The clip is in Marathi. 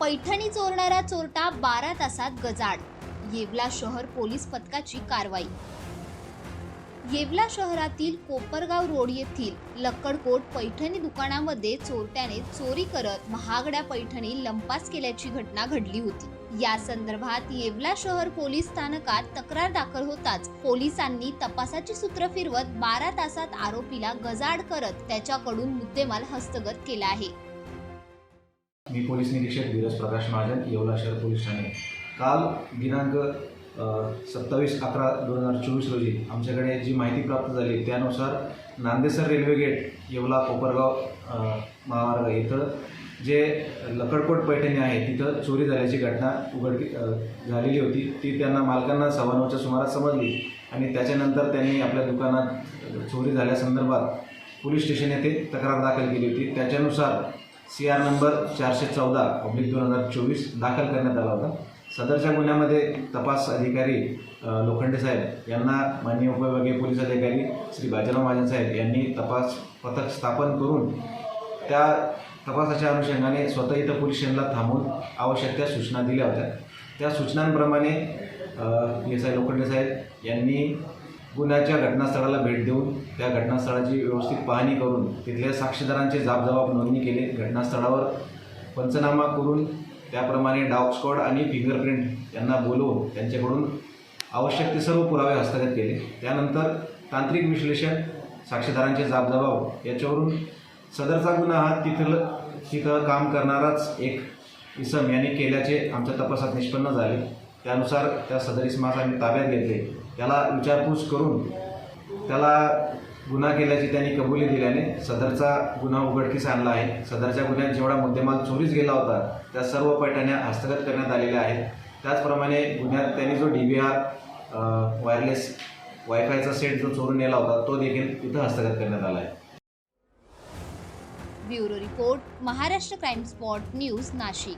पैठणी चोरणारा चोरटा बारा तासात गजाड येवला शहर पोलीस पथकाची कारवाई. येवला शहरातील कोपरगाव रोड येथील लक्कडकोट पैठणी दुकानामध्ये चोरट्याने चोरी करत महागड्या पैठणी लंपास केल्याची घटना घडली होती. या संदर्भात येवला शहर पोलीस स्थानकात तक्रार दाखल होताच पोलिसांनी तपासाची सूत्र फिरवत बारा तासात आरोपीला गजाड करत त्याच्याकडून मुद्देमाल हस्तगत केला आहे. मी पोलीस निरीक्षक धीरज प्रकाश महाजन येवला शहर पोलीस ठाणे. काल दिनांक सत्तावीस अकरा दोन हजार चोवीस रोजी आमच्याकडे जी माहिती प्राप्त झाली त्यानुसार नांदेसर रेल्वे गेट येवला कोपरगाव महामार्ग इथं जे लकडकोट पैठणी आहे तिथं चोरी झाल्याची घटना उघडकी झालेली होती. ती त्यांना मालकांना सव्वा नऊच्या सुमारास समजली आणि त्याच्यानंतर त्यांनी आपल्या दुकानात चोरी झाल्यासंदर्भात पोलीस स्टेशन येथे तक्रार दाखल केली होती. त्याच्यानुसार सी आर नंबर चारशे चौदा पब्लिक दोन हजार चोवीस दाखल करण्यात आला होता. सदरच्या गुन्ह्यामध्ये तपास अधिकारी लोखंडे साहेब यांना माननीय उपविभागीय पोलीस अधिकारी श्री बाजीराव महाजन साहेब यांनी तपास पथक स्थापन करून त्या तपासाच्या अनुषंगाने स्वतः इथं पोलीस स्टेशनला थांबून आवश्यक त्या सूचना दिल्या होत्या. त्या सूचनांप्रमाणे एस आय लोखंडे साहेब यांनी गुन्ह्याच्या घटनास्थळाला भेट देऊन त्या घटनास्थळाची व्यवस्थित पाहणी करून तिथल्या साक्षीदारांचे जाबजबाब नोंदणी केले. घटनास्थळावर पंचनामा करून त्याप्रमाणे डॉग स्क्वॉड आणि फिंगरप्रिंट यांना बोलवून त्यांच्याकडून आवश्यक ते सर्व पुरावे हस्तगत केले. त्यानंतर तांत्रिक विश्लेषण साक्षीदारांचे जाबजबाब याच्यावरून सदरचा गुन्हा हा तिथलं तिथं काम करणाराच एक इसम यांनी केल्याचे आमच्या तपासात निष्पन्न झाले. त्यानुसार त्या सदर इसमास आम्ही ताब्यात घेतले. त्याला विचारपूस करून त्याला गुन्हा केल्याची त्यांनी कबुली दिल्याने सदरचा गुन्हा उघडकीस आणला आहे. सदरच्या गुन्ह्यात जेवढा मुद्देमाल चोरीस गेला होता त्या सर्व पैठण्या हस्तगत करण्यात आलेल्या आहेत. त्याचप्रमाणे गुन्ह्यात त्यांनी जो डी व्ही आर वायरलेस वायफायचा सेट जो चोरून नेला होता तो देखील इथं हस्तगत करण्यात आला आहे. Bureau report Maharashtra crime spot news Nashik.